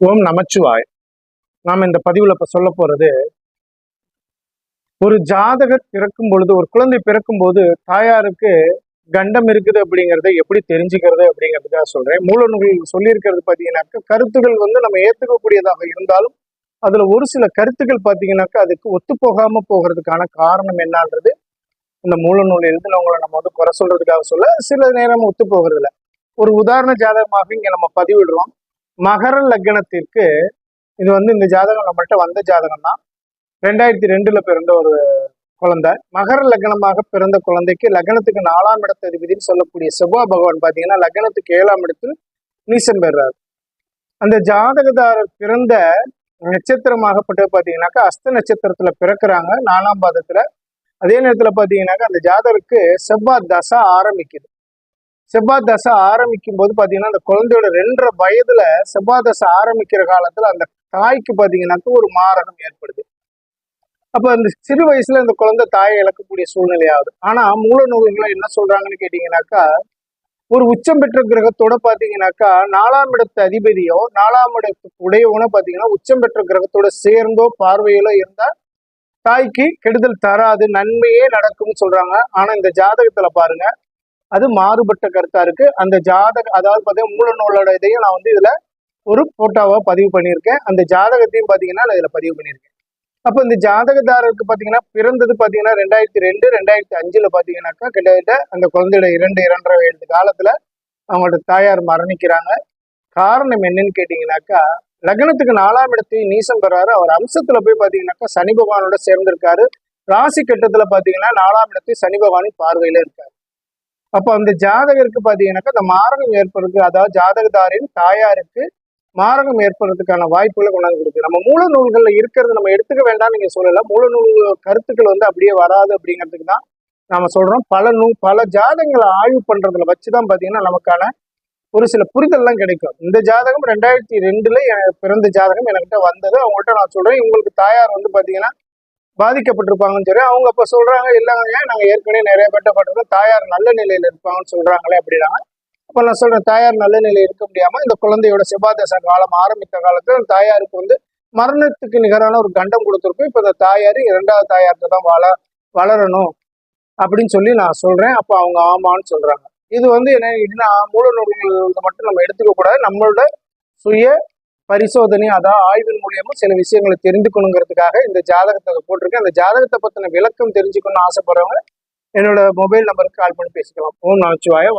ஓம் நமச்சிவாய். நாம் இந்த பதிவுல இப்போ சொல்ல போறது ஒரு ஜாதகர் பிறக்கும் பொழுது ஒரு குழந்தை பிறக்கும் போது தாயாருக்கு கண்டம் இருக்குது அப்படிங்கிறத எப்படி தெரிஞ்சுக்கிறது அப்படிங்கிறதுக்காக சொல்றேன். மூல நூல்கள் சொல்லியிருக்கிறது பார்த்தீங்கன்னாக்கா கருத்துகள் வந்து நம்ம ஏற்றுக்கக்கூடியதாக இருந்தாலும் அதுல ஒரு சில கருத்துக்கள் பாத்தீங்கன்னாக்கா அதுக்கு ஒத்து போகாம போகிறதுக்கான காரணம் என்னன்றது இந்த மூல நூல் எழுதினவங்களை நம்ம வந்து குறை சொல்றதுக்காக சொல்ல சில நேரம் ஒத்து போகிறதில்ல ஒரு உதாரண ஜாதகமாக இங்கே நம்ம பதிவிடுறோம். மகர லக்னத்திற்கு இது வந்து இந்த ஜாதகம் நம்மள்கிட்ட வந்த ஜாதகம் தான் ரெண்டாயிரத்தி ரெண்டுல பிறந்த ஒரு குழந்தை. மகர லக்னமாக பிறந்த குழந்தைக்கு லக்னத்துக்கு நாலாம் இடத்த அதிபதினு சொல்லக்கூடிய செவ்வாய் பகவான் பாத்தீங்கன்னா லக்னத்துக்கு ஏழாம் இடத்தில் நீசம் பெறார். அந்த ஜாதகதாரர் பிறந்த நட்சத்திரமாகப்பட்டது பார்த்தீங்கன்னாக்கா அஸ்த நட்சத்திரத்துல பிறக்கிறாங்க நாலாம் பாதத்துல. அதே நேரத்துல பாத்தீங்கன்னாக்கா அந்த ஜாதகருக்கு செவ்வாய் தசை ஆரம்பிக்குது. செவ்வாய் தசை ஆரம்பிக்கும் போது பார்த்தீங்கன்னா அந்த குழந்தையோட ரெண்டரை வயதுல செவ்வாய் தசை ஆரம்பிக்கிற காலத்துல அந்த தாய்க்கு பார்த்தீங்கன்னாக்க ஒரு மாரணம் ஏற்படுது. அப்போ அந்த சிறு வயசுல இந்த குழந்தை தாயை இழக்கக்கூடிய சூழ்நிலை ஆகுது. ஆனா மூல நூல்களை என்ன சொல்றாங்கன்னு கேட்டீங்கன்னாக்கா ஒரு உச்சம் பெற்ற கிரகத்தோட பாத்தீங்கன்னாக்கா நாலாம் இடத்து அதிபதியோ நாலாம் இடத்துக்கு உடையவனோ பாத்தீங்கன்னா உச்சம் பெற்ற கிரகத்தோட சேர்ந்தோ பார்வையிலோ இருந்தா தாய்க்கு கெடுதல் தராது நன்மையே நடக்கும்னு சொல்றாங்க. ஆனா இந்த ஜாதகத்துல பாருங்க அது மாறுபட்ட கருத்தா இருக்கு. அந்த ஜாதக அதாவது பார்த்தீங்கன்னா மூல நூலோட இதையும் நான் வந்து இதுல ஒரு போட்டோவா பதிவு பண்ணியிருக்கேன். அந்த ஜாதகத்தையும் பாத்தீங்கன்னா நான் இதுல பதிவு பண்ணியிருக்கேன். அப்ப இந்த ஜாதகதாரருக்கு பாத்தீங்கன்னா பிறந்தது பாத்தீங்கன்னா ரெண்டாயிரத்தி ரெண்டு ரெண்டாயிரத்தி அஞ்சுல பாத்தீங்கன்னாக்கா கிட்டத்தட்ட அந்த குழந்தையோட இரண்டு இரண்டரை வயது காலத்துல அவங்களோட தாயார் மரணிக்கிறாங்க. காரணம் என்னன்னு கேட்டீங்கன்னாக்கா லக்னத்துக்கு நாலாம் இடத்தையும் நீசம் பெறாரு. அவர் அம்சத்துல போய் பாத்தீங்கன்னாக்கா சனி பகவானோட சேர்ந்திருக்காரு. ராசி கட்டத்துல பாத்தீங்கன்னா நாலாம் இடத்தையும் சனி பகவானின் பார்வையில இருக்காரு. அப்போ அந்த ஜாதகருக்கு பார்த்தீங்கன்னாக்கா அந்த மாரகம் ஏற்படுறது அதாவது ஜாதகதாரின் தாயாருக்கு மாரகம் ஏற்படுறதுக்கான வாய்ப்புகளை கொண்டாந்து கொடுக்கு நம்ம மூல நூல்களில் இருக்கிறது நம்ம எடுத்துக்க வேண்டாம் நீங்க சொல்லலாம் மூல நூல் கருத்துக்கள் வந்து அப்படியே வராது அப்படிங்கிறதுக்கு தான் நம்ம சொல்றோம். பல நூல் பல ஜாதகங்களை ஆய்வு பண்றதுல வச்சுதான் பார்த்தீங்கன்னா நமக்கான ஒரு சில புரிதல்லாம் கிடைக்கும். இந்த ஜாதகம் ரெண்டாயிரத்தி ரெண்டுல பிறந்த ஜாதகம் என்கிட்ட வந்தது. அவங்கள்ட்ட நான் சொல்றேன். உங்களுக்கு தாயார் வந்து பாத்தீங்கன்னா பாதிக்கப்பட்டிருப்பாங்கன்னு சொல்லி அவங்க அப்போ சொல்கிறாங்க இல்லைங்க நாங்கள் ஏற்கனவே நிறைய பேர்ட்ட பட்டிருக்கோம் தாயார் நல்ல நிலையில் இருப்பாங்கன்னு சொல்கிறாங்களே அப்படின்னா அப்போ நான் சொல்கிறேன் தாயார் நல்ல நிலையில் இருக்க முடியாமல் இந்த குழந்தையோட செவ்வாதச காலம் ஆரம்பித்த காலத்தில் அந்த தாயாருக்கு வந்து மரணத்துக்கு நிகரான ஒரு கண்டம் கொடுத்துருக்கும். இப்போ இந்த தாயார் இரண்டாவது தாயார்கிட்ட தான் வள வளரணும் அப்படின்னு சொல்லி நான் சொல்கிறேன் அப்போ அவங்க ஆமான்னு சொல்கிறாங்க இது வந்து என்ன இதுனா மூல நூல்களை மட்டும் நம்ம எடுத்துக்க கூடாது நம்மளோட சுய பரிசோதனை அதாவது ஆய்வின் மூலியமா சில விஷயங்களை தெரிந்துக்கணுங்கிறதுக்காக இந்த ஜாதகத்தை போட்டிருக்கேன். அந்த ஜாதகத்தை பத்தின விளக்கம் தெரிஞ்சுக்கணும்னு ஆசைப்படுறவங்க என்னோட மொபைல் நம்பருக்கு கால் பண்ணி பேசிக்கலாம். ஓம் நமச்சிவாய.